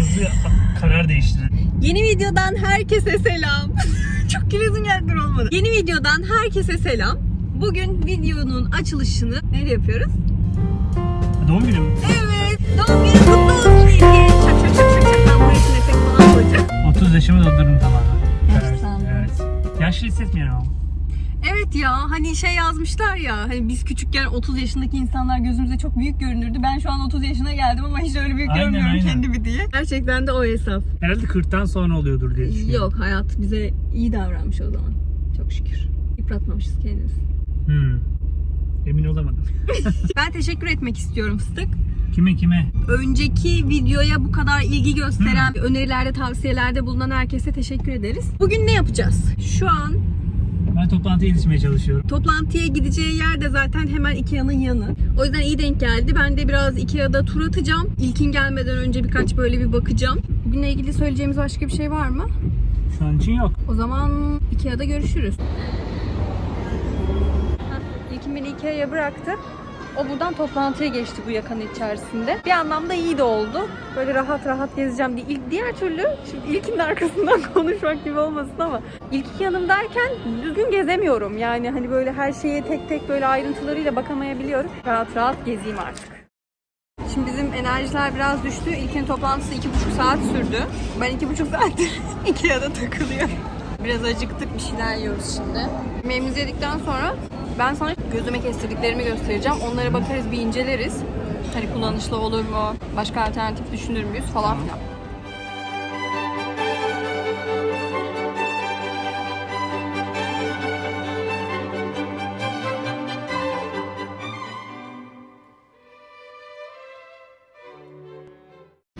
hızlı karar değiştiren. Yeni videodan herkese selam. Çok gülesim geldi olmadı. Yeni videodan herkese selam. Bugün videonun açılışını nerede yapıyoruz? Doğum günü mü? Evet. Doğum günü kutlu olsun İlki. Şak şak şak şak şak. Ben buraya için efekt falan koyacağım. 30 yaşımı doldurdum tamamen. Evet, evet. Yaşlı hissetmiyorum ama. Evet ya hani şey yazmışlar ya hani biz küçükken 30 yaşındaki insanlar gözümüze çok büyük görünürdü. Ben şu an 30 yaşına geldim ama hiç öyle büyük Aynen, görmüyorum aynen. kendimi diye. Gerçekten de o hesap. Herhalde 40'tan sonra oluyordur diye düşünüyorum. Yok hayat bize iyi davranmış o zaman. Çok şükür. Yıpratmamışız kendimizi. Hmm. Emin olamadım. Ben teşekkür etmek istiyorum Fıstık. Kime kime? Önceki videoya bu kadar ilgi gösteren, önerilerde, tavsiyelerde bulunan herkese teşekkür ederiz. Bugün ne yapacağız? Şu an Ben toplantıya yetişmeye çalışıyorum. toplantıya gideceği yer de zaten hemen Ikea'nın yanı. O yüzden iyi denk geldi. Ben de biraz Ikea'da tur atacağım. İlkin gelmeden önce birkaç böyle bir bakacağım. Bugünle ilgili söyleyeceğimiz başka bir şey var mı? Şu an için yok. O zaman Ikea'da görüşürüz. Heh, İlkin beni Ikea'ya bıraktı. O buradan toplantıya geçti bu yakın içerisinde. Bir anlamda iyi de oldu. Böyle rahat rahat gezeceğim diye. İlk, diğer türlü, şimdi ilkinin arkasından konuşmak gibi olmasın ama ilk iki yanımdayken düzgün gezemiyorum. Yani hani böyle her şeye tek tek böyle ayrıntılarıyla bakamayabiliyorum. Rahat rahat gezeyim artık. Şimdi bizim enerjiler biraz düştü. İlkin toplantısı iki buçuk saat sürdü. Ben iki buçuk saattir Ikea'da takılıyorum. Biraz acıktık bir şeyler yiyoruz şimdi. Yemeğimizi yedikten sonra ben sana gözüme kestirdiklerimi göstereceğim. Onlara bakarız bir inceleriz. Hani kullanışlı olur mu? Başka alternatif düşünür müyüz falan filan.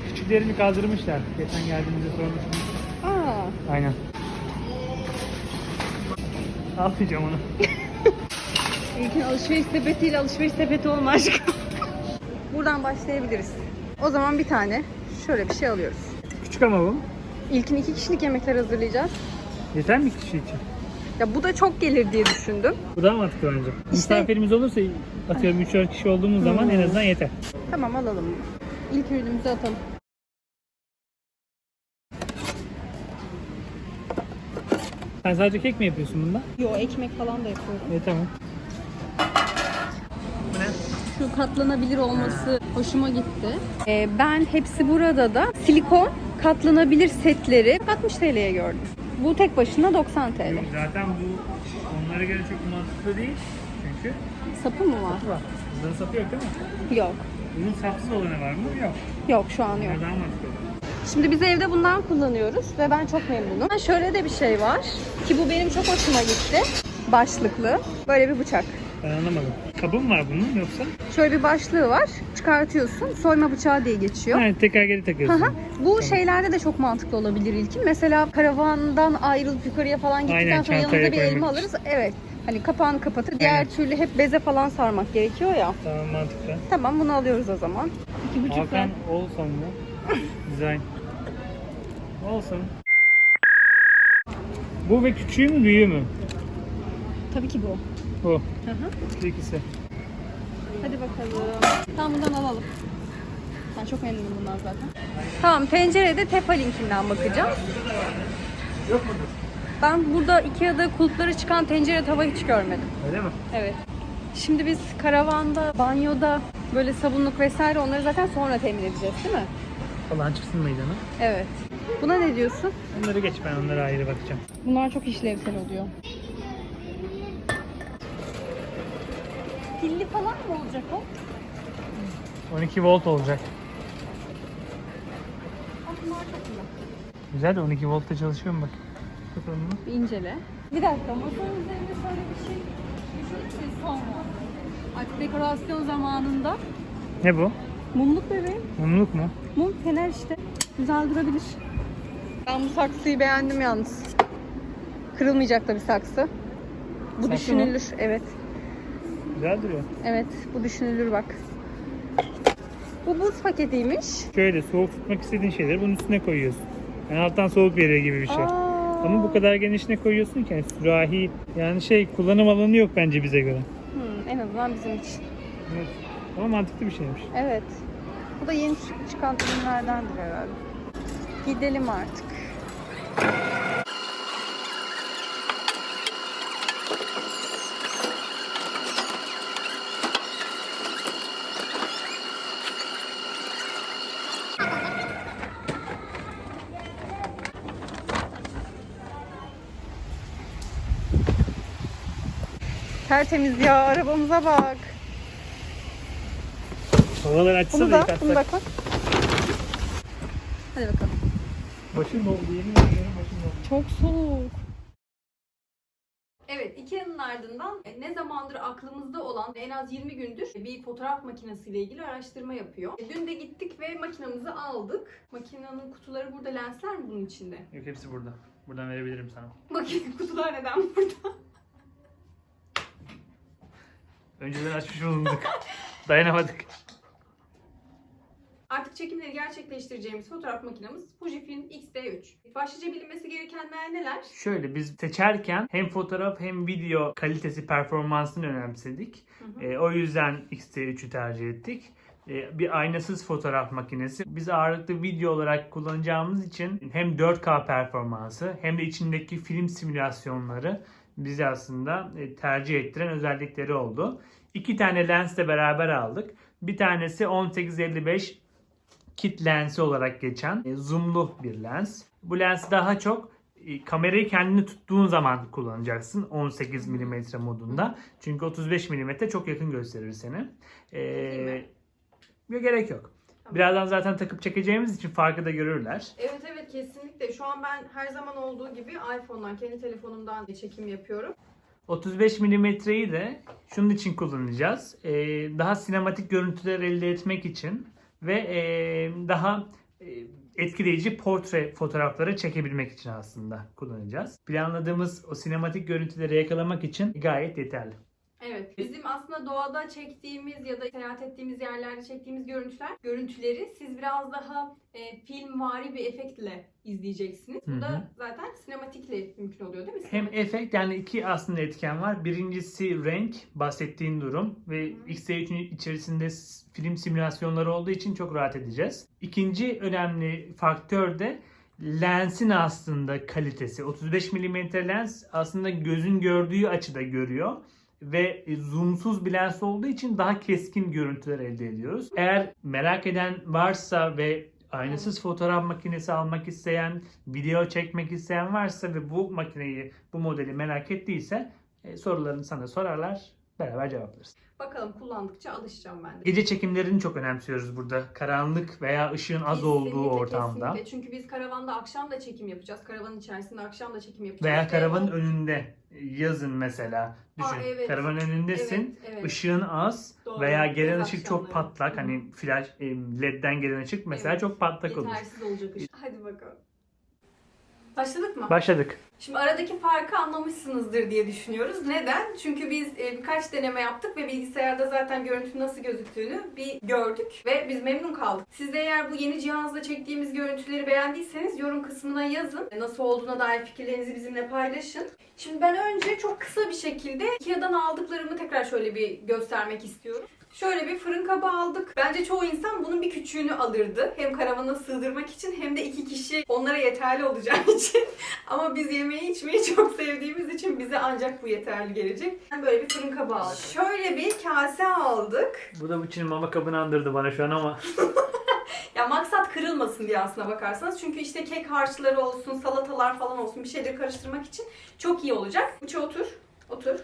Küçüklerini kaldırmışlar. Geçen geldiğimizde sormuştum. Aa, Aynen. Almayacağım onu. İlkin alışveriş sepetiyle alışveriş sepeti olma aşkım. Buradan başlayabiliriz. O zaman bir tane şöyle bir şey alıyoruz. Küçük ama bu. İlkin iki kişilik yemekler hazırlayacağız. Yeter mi kişi için? Ya bu da çok gelir diye düşündüm. Bu daha mantıklı bence. İşte- Misafirimiz olursa atıyorum 3-4 kişi olduğumuz zaman en azından yeter. Tamam alalım. İlk ürünümüzü atalım. Sen sadece kek mi yapıyorsun bunda? Yo ekmek falan da yapıyorum. Evet tamam. Şu katlanabilir olması hoşuma gitti. Ee, ben hepsi burada da silikon katlanabilir setleri 60 TL'ye gördüm. Bu tek başına 90 TL. Zaten bu onlara göre çok mantıklı değil. Çünkü Sapı mı var? sapı var. Bunların sapı yok değil mi? Yok. Bunun sapsız olanı var mı? Yok. Yok şu an yok. Daha mantıklı. Şimdi biz evde bundan kullanıyoruz ve ben çok memnunum. Ha, Şöyle de bir şey var ki bu benim çok hoşuma gitti. Başlıklı. Böyle bir bıçak. Ben anlamadım. Kabı mı var bunun yoksa? Şöyle bir başlığı var. Çıkartıyorsun. Soyma bıçağı diye geçiyor. Yani tekrar geri takıyorsun. Bu şeylerde de çok mantıklı olabilir ilkin. Mesela karavandan ayrılıp yukarıya falan gittikten Aynen, sonra yanımıza bir elma koymak alırız. Evet. Hani kapağını kapatır. Diğer Aynen. türlü hep beze falan sarmak gerekiyor ya. Tamam mantıklı. Tamam bunu alıyoruz o zaman. İki buçuk Hakan. Olson mu? Design. Olsun. Bu ve küçüğü mü büyüğü mü? Tabii ki bu. Bu. Hı hı. İkisi. Hadi bakalım. Tamam bundan alalım. Ben çok memnunum bundan zaten. Tamam tencerede Tefalinkinden bakacağım. Yok mudur? Ben burada Ikea'da kulpları çıkan tencere tava hiç görmedim. Öyle mi? Evet. Şimdi biz karavanda, banyoda böyle sabunluk vesaire onları zaten sonra temin edeceğiz değil mi? Falan çıksın meydana. Evet. Buna ne diyorsun? Bunları geç ben onlara ayrı bakacağım. Bunlar çok işlevsel oluyor. Pilli falan mı olacak o? 12 volt olacak. Güzel. De 12 voltta çalışıyor mu bak. Mı? Bir incele. Bir dakika masanın üzerinde şöyle bir şey düşündük mi sonra? Artık dekorasyon zamanında. Ne bu? Mumluk bebeğim. Mumluk mu? Mum fener işte. Güzel durabilir. Ben bu saksıyı beğendim yalnız. Kırılmayacak da bir saksı. Bu Saksı düşünülür. Evet. Güzel duruyor. Evet. Bu düşünülür bak. Bu buz paketiymiş. Şöyle soğuk tutmak istediğin şeyleri bunun üstüne koyuyorsun. Yani alttan soğuk veriyor gibi bir şey. Aa. Ama bu kadar genişine koyuyorsun ki yani sürahi yani şey kullanım alanı yok bence bize göre. Hmm, en azından bizim için. Evet. Ama mantıklı bir şeymiş. Evet. Bu da yeni çık- çıkan ürünlerdendir herhalde. Gidelim artık. Tertemiz ya arabamıza bak. Havalar açsa Bunu da da, bunu da yıkatsak. koy. Hadi bakalım. Başım doldu yemin ediyorum başım doldu. Çok soğuk. Evet, Ikea'nın ardından e, ne zamandır aklımızda olan en az 20 gündür bir fotoğraf makinesiyle ilgili araştırma yapıyor. E, Dün de gittik ve makinamızı aldık. Makinenin kutuları burada, lensler mi bunun içinde? Yok hepsi burada. Buradan verebilirim sana. Bakayım kutular neden burada? Önceden açmış bulunduk. Dayanamadık. Artık çekimleri gerçekleştireceğimiz fotoğraf makinemiz Fujifilm X-D3. Başlıca bilinmesi gerekenler neler? Şöyle biz seçerken hem fotoğraf hem video kalitesi performansını önemsedik. Hı hı. E, o yüzden X-T3'ü tercih ettik. E, bir aynasız fotoğraf makinesi. Biz ağırlıklı video olarak kullanacağımız için hem 4K performansı hem de içindeki film simülasyonları bizi aslında e, tercih ettiren özellikleri oldu. İki tane lensle beraber aldık. Bir tanesi 1855 kit lensi olarak geçen e, zoomlu bir lens. Bu lens daha çok e, kamerayı kendini tuttuğun zaman kullanacaksın 18 mm modunda. Çünkü 35 mm çok yakın gösterir seni. Ee, gerek yok. Birazdan zaten takıp çekeceğimiz için farkı da görürler. Evet evet kesinlikle. Şu an ben her zaman olduğu gibi iPhone'dan, kendi telefonumdan çekim yapıyorum. 35 milimetreyi de şunun için kullanacağız. Ee, daha sinematik görüntüler elde etmek için ve ee, daha ee, etkileyici portre fotoğrafları çekebilmek için aslında kullanacağız. Planladığımız o sinematik görüntüleri yakalamak için gayet yeterli. Evet. Bizim aslında doğada çektiğimiz ya da seyahat ettiğimiz yerlerde çektiğimiz görüntüler, görüntüleri siz biraz daha e, filmvari bir efektle izleyeceksiniz. Bu da zaten sinematikle mümkün oluyor değil mi? Hem efekt yani iki aslında etken var. Birincisi renk bahsettiğin durum ve Hı. X-T3'ün içerisinde film simülasyonları olduğu için çok rahat edeceğiz. İkinci önemli faktör de lensin aslında kalitesi. 35 mm lens aslında gözün gördüğü açıda görüyor ve e, zoomsuz bir lens olduğu için daha keskin görüntüler elde ediyoruz. Eğer merak eden varsa ve aynasız fotoğraf makinesi almak isteyen, video çekmek isteyen varsa ve bu makineyi, bu modeli merak ettiyse e, sorularını sana sorarlar. Beraber cevaplarız. Bakalım kullandıkça alışacağım ben de. Gece çekimlerini çok önemsiyoruz burada. Karanlık veya ışığın az olduğu Kesinlikle, ortamda kesinlikle. Çünkü biz karavanda akşam da çekim yapacağız. Karavanın içerisinde akşam da çekim yapacağız. veya Ve karavanın o- önünde yazın mesela. Düşün. Aa, evet. Karavanın önündesin. Evet, evet. Işığın az Doğru. veya gelen Yaz ışık çok patlak. Hı. Hani flash ledden gelen ışık mesela Evet. çok patlak olur. Yetersiz olacak iş. Hadi bakalım. Başladık mı? Başladık. Şimdi aradaki farkı anlamışsınızdır diye düşünüyoruz. Neden? Çünkü biz e, birkaç deneme yaptık ve bilgisayarda zaten görüntü nasıl gözüktüğünü bir gördük ve biz memnun kaldık. Siz de eğer bu yeni cihazla çektiğimiz görüntüleri beğendiyseniz yorum kısmına yazın. E, Nasıl olduğuna dair fikirlerinizi bizimle paylaşın. Şimdi ben önce çok kısa bir şekilde Ikea'dan aldıklarımı tekrar şöyle bir göstermek istiyorum. Şöyle bir fırın kabı aldık. Bence çoğu insan bunun bir küçüğünü alırdı. Hem karavana sığdırmak için hem de iki kişi onlara yeterli olacağı için. Ama biz yemeği içmeyi çok sevdiğimiz için bize ancak bu yeterli gelecek. Ben böyle bir fırın kabı aldık. Şöyle bir kase aldık. Bu da için mama kabını andırdı bana şu an ama. Ya maksat kırılmasın diye aslına bakarsanız. Çünkü işte kek harçları olsun, salatalar falan olsun bir şeyleri karıştırmak için çok iyi olacak. Uça otur. Otur.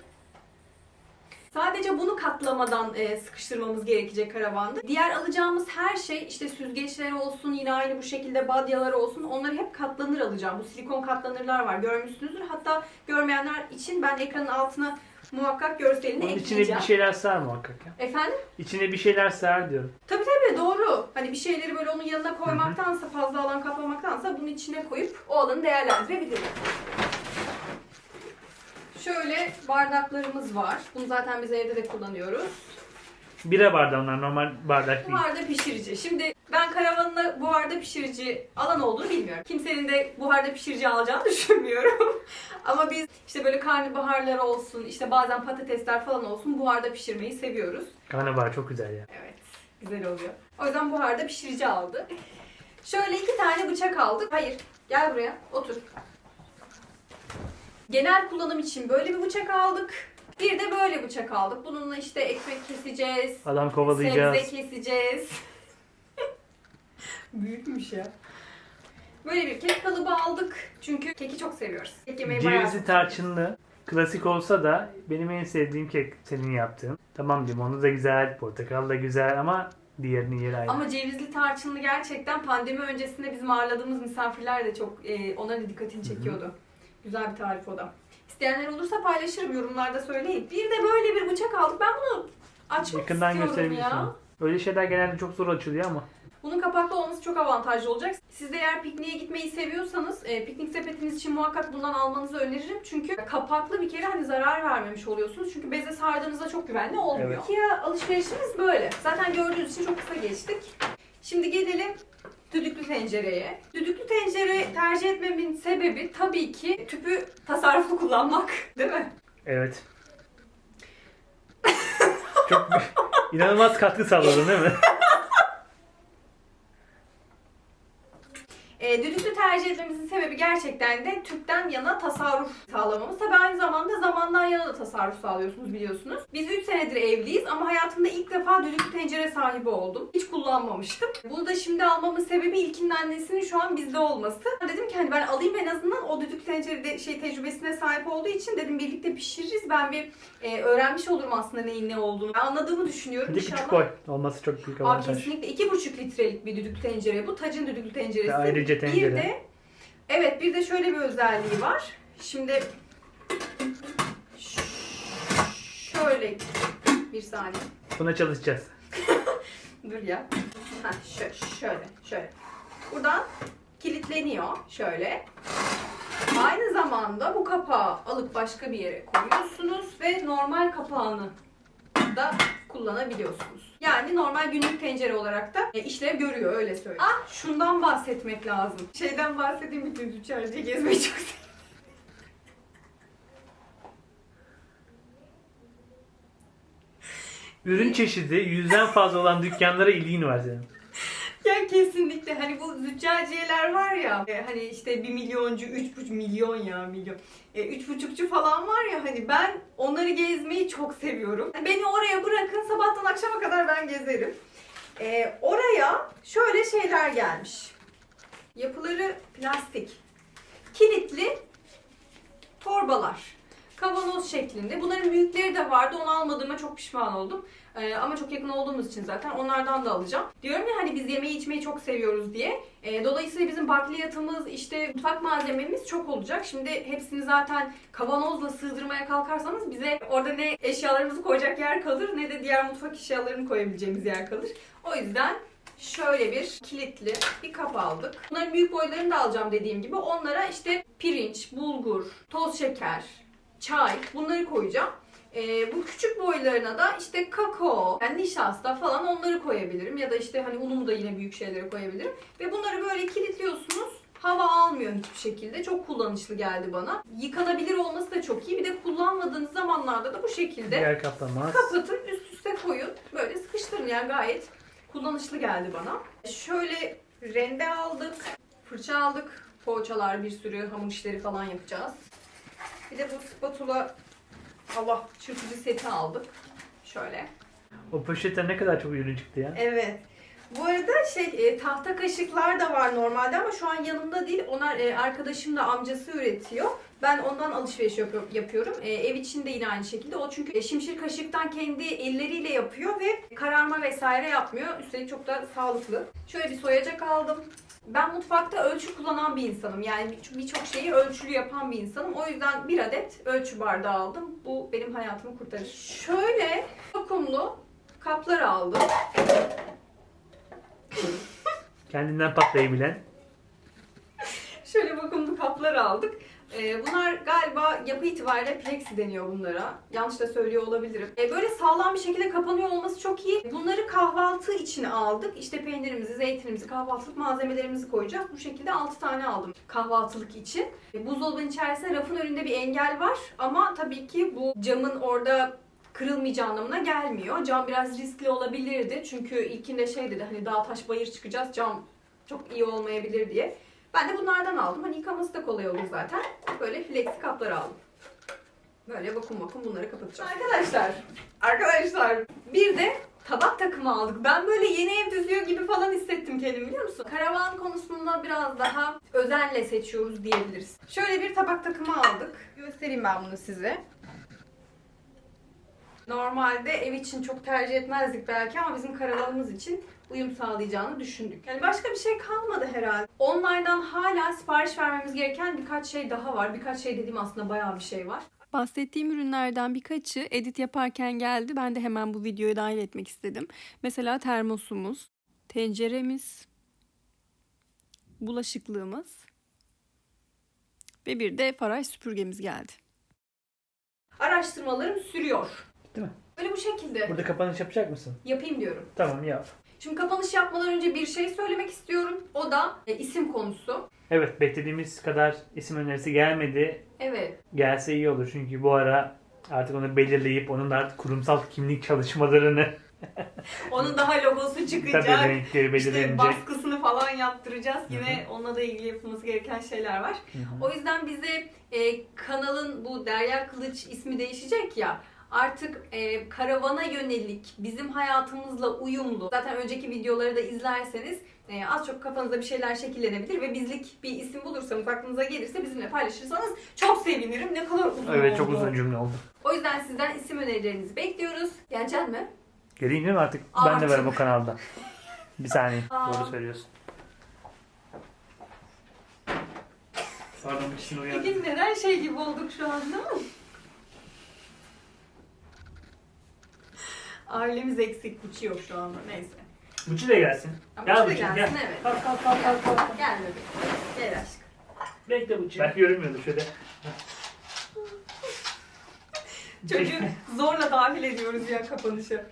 Sadece bunu katlamadan e, sıkıştırmamız gerekecek karavanda. Diğer alacağımız her şey işte süzgeçler olsun yine aynı bu şekilde badyalar olsun onları hep katlanır alacağım. Bu silikon katlanırlar var görmüşsünüzdür. Hatta görmeyenler için ben ekranın altına muhakkak görselini Onun içine ekleyeceğim. bir şeyler sar muhakkak ya. Efendim? İçine bir şeyler sar diyorum. Tabii tabii doğru. Hani bir şeyleri böyle onun yanına koymaktansa fazla alan kaplamaktansa bunun içine koyup o alanı değerlendirebiliriz. Şöyle bardaklarımız var. Bunu zaten biz evde de kullanıyoruz. Bira bardağı onlar normal bardak değil. Buharda pişirici. Şimdi ben karavanına buharda pişirici alan olduğunu bilmiyorum. Kimsenin de buharda pişirici alacağını düşünmüyorum. Ama biz işte böyle karnabaharlar olsun, işte bazen patatesler falan olsun buharda pişirmeyi seviyoruz. Karnabahar çok güzel ya. Evet, güzel oluyor. O yüzden buharda pişirici aldık. Şöyle iki tane bıçak aldık. Hayır. Gel buraya. Otur. Genel kullanım için böyle bir bıçak aldık. Bir de böyle bıçak aldık. Bununla işte ekmek keseceğiz. Adam kovalayacağız. Sebze keseceğiz. Büyükmüş ya. Böyle bir kek kalıbı aldık. Çünkü keki çok seviyoruz. Kek yemeyi bayağı Cevizli tarçınlı. Klasik olsa da benim en sevdiğim kek senin yaptığın. Tamam limonlu da güzel, portakal da güzel ama diğerinin yeri ayrı. Ama cevizli tarçınlı gerçekten pandemi öncesinde bizim ağırladığımız misafirler de çok e, onların da dikkatini çekiyordu. Güzel bir tarif o da. İsteyenler olursa paylaşırım yorumlarda söyleyin. Bir de böyle bir bıçak aldık. Ben bunu açmak Yakından istiyorum gösterebilirsin. ya. Öyle şeyler genelde çok zor açılıyor ama. Bunun kapaklı olması çok avantajlı olacak. Siz de eğer pikniğe gitmeyi seviyorsanız e, piknik sepetiniz için muhakkak bundan almanızı öneririm. Çünkü kapaklı bir kere hani zarar vermemiş oluyorsunuz. Çünkü beze sardığınızda çok güvenli olmuyor. Evet. Ikea alışverişimiz böyle. Zaten gördüğünüz için çok kısa geçtik. Şimdi gelelim düdüklü tencereye. Düdüklü tencere tercih etmemin sebebi tabii ki tüpü tasarruflu kullanmak. Değil mi? Evet. çok inanılmaz katkı sağladın değil mi? E, düdüklü tercih etmemizin sebebi gerçekten de tüpten yana tasarruf sağlamamız. Tabii aynı zamanda zamandan yana da tasarruf sağlıyorsunuz biliyorsunuz. Biz 3 senedir evliyiz ama hayatımda ilk defa düdüklü tencere sahibi oldum. Hiç kullanmamıştım. Bunu da şimdi almamın sebebi ilkinin annesinin şu an bizde olması. Dedim ki hani ben alayım en azından o düdüklü tencerede şey tecrübesine sahip olduğu için dedim birlikte pişiririz. Ben bir e, öğrenmiş olurum aslında neyin ne olduğunu. Ben anladığımı düşünüyorum. Bir de küçük İnşallah- boy. Olması çok büyük Aa, avantaj. kesinlikle iki buçuk litrelik bir düdüklü tencere bu. Tacın düdüklü tenceresi. Ayrıca tencere. Bir de evet bir de şöyle bir özelliği var. Şimdi şöyle bir saniye. Buna çalışacağız. Dur ya. Ha, şöyle, şöyle, şöyle. Buradan kilitleniyor şöyle. Aynı zamanda bu kapağı alıp başka bir yere koyuyorsunuz ve normal kapağını da kullanabiliyorsunuz. Yani normal günlük tencere olarak da e, işlev görüyor öyle söyleyeyim. Ah şundan bahsetmek lazım. Şeyden bahsedeyim bütün Züccarcı'yı gezmeyi çok seviyorum. Ürün çeşidi yüzden fazla olan dükkanlara ilgin var senin. Ya kesinlikle hani bu züccaciyeler var ya e, hani işte bir milyoncu, üç buçuk milyon ya milyon. E, üç buçukçu falan var ya hani ben onları gezmeyi çok seviyorum. Beni oraya bırakın sabahtan akşama kadar ben gezerim. E, oraya şöyle şeyler gelmiş. Yapıları plastik. Kilitli torbalar. Kavanoz şeklinde. Bunların büyükleri de vardı. Onu almadığıma çok pişman oldum. Ee, ama çok yakın olduğumuz için zaten onlardan da alacağım. Diyorum ya hani biz yemeği içmeyi çok seviyoruz diye. Ee, dolayısıyla bizim bakliyatımız, işte mutfak malzememiz çok olacak. Şimdi hepsini zaten kavanozla sığdırmaya kalkarsanız bize orada ne eşyalarımızı koyacak yer kalır ne de diğer mutfak eşyalarını koyabileceğimiz yer kalır. O yüzden şöyle bir kilitli bir kap aldık. Bunların büyük boylarını da alacağım dediğim gibi. Onlara işte pirinç, bulgur, toz şeker, çay bunları koyacağım. Ee, bu küçük boylarına da işte kakao, yani nişasta falan onları koyabilirim. Ya da işte hani unumu da yine büyük şeylere koyabilirim. Ve bunları böyle kilitliyorsunuz. Hava almıyor hiçbir şekilde. Çok kullanışlı geldi bana. Yıkanabilir olması da çok iyi. Bir de kullanmadığınız zamanlarda da bu şekilde Yer kaplamaz. kapatın üst üste koyun. Böyle sıkıştırın yani gayet kullanışlı geldi bana. Şöyle rende aldık. Fırça aldık. Poğaçalar bir sürü hamur işleri falan yapacağız. Bir de bu spatula Allah çırpıcı seti aldık. Şöyle. O poşette ne kadar çok ürün çıktı ya. Evet. Bu arada şey e, tahta kaşıklar da var normalde ama şu an yanımda değil. Onlar e, arkadaşım da amcası üretiyor. Ben ondan alışveriş yapıyor- yapıyorum. E, ev içinde yine aynı şekilde. O çünkü e, şimşir kaşıktan kendi elleriyle yapıyor ve kararma vesaire yapmıyor. Üstelik çok da sağlıklı. Şöyle bir soyacak aldım. Ben mutfakta ölçü kullanan bir insanım. Yani bir- birçok şeyi ölçülü yapan bir insanım. O yüzden bir adet ölçü bardağı aldım. Bu benim hayatımı kurtarır. Şöyle vakumlu kaplar aldım. Kendinden patlayabilen. Şöyle vakumlu kaplar aldık. Ee, bunlar galiba yapı itibariyle plexi deniyor bunlara. Yanlış da söylüyor olabilirim. Ee, böyle sağlam bir şekilde kapanıyor olması çok iyi. Bunları kahvaltı için aldık. İşte peynirimizi, zeytinimizi, kahvaltılık malzemelerimizi koyacağız. Bu şekilde 6 tane aldım kahvaltılık için. Ee, buzdolabının içerisinde rafın önünde bir engel var. Ama tabii ki bu camın orada kırılmayacağı anlamına gelmiyor. Cam biraz riskli olabilirdi. Çünkü ilkinde şey dedi hani dağ taş bayır çıkacağız cam çok iyi olmayabilir diye. Ben de bunlardan aldım. Hani yıkaması da kolay olur zaten. Böyle flexi kaplar aldım. Böyle vakum vakum bunları kapatacağım. Arkadaşlar, arkadaşlar bir de tabak takımı aldık. Ben böyle yeni ev düzüyor gibi falan hissettim kendimi biliyor musun? Karavan konusunda biraz daha özenle seçiyoruz diyebiliriz. Şöyle bir tabak takımı aldık. Göstereyim ben bunu size. Normalde ev için çok tercih etmezdik belki ama bizim karavanımız için uyum sağlayacağını düşündük. Yani başka bir şey kalmadı herhalde. Online'dan hala sipariş vermemiz gereken birkaç şey daha var. Birkaç şey dediğim aslında bayağı bir şey var. Bahsettiğim ürünlerden birkaçı edit yaparken geldi. Ben de hemen bu videoya dahil etmek istedim. Mesela termosumuz, tenceremiz, bulaşıklığımız ve bir de faraj süpürgemiz geldi. Araştırmalarım sürüyor. Değil mi? Böyle bu şekilde Burada kapanış yapacak mısın? yapayım diyorum. Tamam yap. Şimdi kapanış yapmadan önce bir şey söylemek istiyorum. O da e, isim konusu. Evet beklediğimiz kadar isim önerisi gelmedi. Evet. Gelse iyi olur çünkü bu ara artık onu belirleyip onun da artık kurumsal kimlik çalışmalarını Onun daha logosu çıkacak. tabii renkleri İşte belirlenecek. baskısını falan yaptıracağız. Yine onunla da ilgili yapılması gereken şeyler var. Hı hı. O yüzden bize e, kanalın bu Derya Kılıç ismi değişecek ya. Artık e, karavana yönelik, bizim hayatımızla uyumlu. Zaten önceki videoları da izlerseniz e, az çok kafanızda bir şeyler şekillenebilir ve bizlik bir isim bulursanız, aklınıza gelirse bizimle paylaşırsanız çok sevinirim. Ne kadar uzun Evet çok oldu. uzun cümle oldu. O yüzden sizden isim önerilerinizi bekliyoruz. Gelecek mi? Geleyim değil mi artık? Ben de Artık. varım o kanalda. Bir saniye. Aa. Doğru söylüyorsun. Pardon bir kişinin uyandı. Peki neden şey gibi olduk şu anda? Ailemiz eksik, Gucci yok şu anda. Neyse. Buçu da gelsin. Ama Gel de Buçu gelsin, gel. evet. Kalk kalk kalk kalk. kalk. Gel bebeğim. Gel aşkım. Bekle Buçu. Ben görünmüyordu şöyle. Çocuğu zorla dahil ediyoruz ya kapanışa.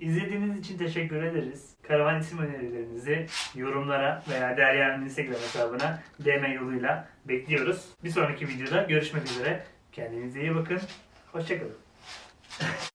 İzlediğiniz için teşekkür ederiz. Karavan isim önerilerinizi yorumlara veya Derya'nın Instagram hesabına DM yoluyla bekliyoruz. Bir sonraki videoda görüşmek üzere. Kendinize iyi bakın. Hoşçakalın.